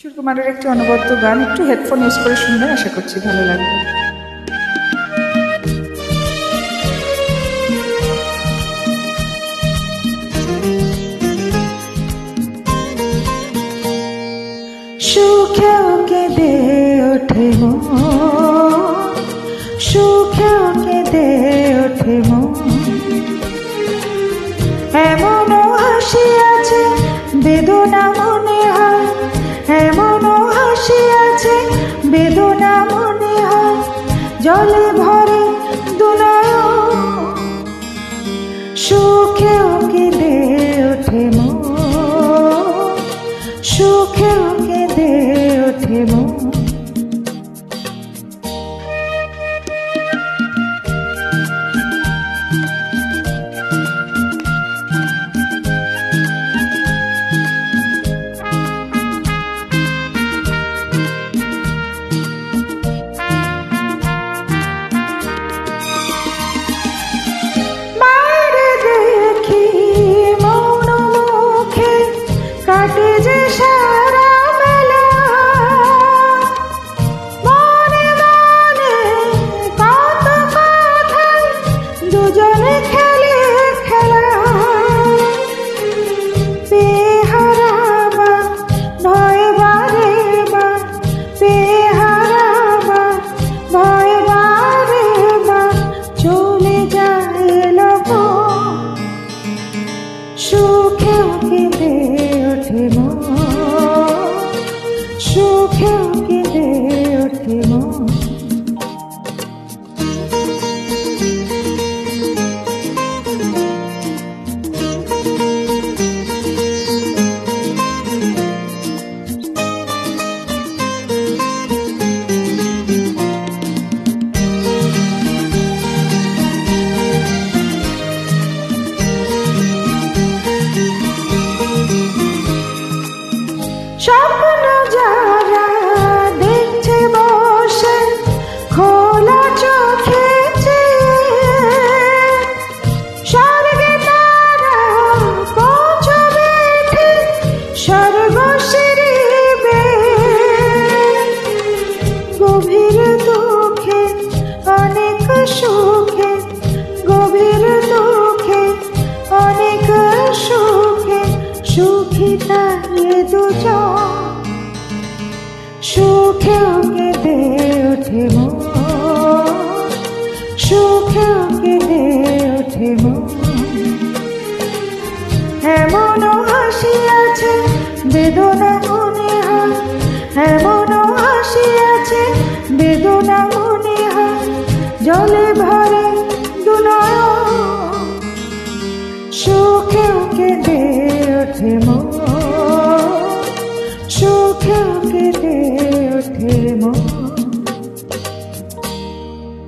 কিশোর কুমারের একটি অনবদ্য গান, একটু হেডফোন ইউজ করে শুনবেন আশা করছি ভালো লাগবে। সুখেও কেঁদে ওঠে সুখেও কেঁদে ওঠে হাসি আছে, বেদনা মনে হয় এমনও হাসি আছে, বেদনা মনে হয়, জলে ভরে সুখেও কেঁদে ওঠে মন, সুখেও কেঁদে ওঠে মন। সুখেও কেঁদে ওঠে মন। সুখেও কেঁদে ওঠে মন। সুখী তারে দুজন সুখেও কেঁদে ওঠে সুখেও কেঁদে ওঠে হাসি আছে, বেদনা মনে হয় এমনও কেঁদে ওঠে মন।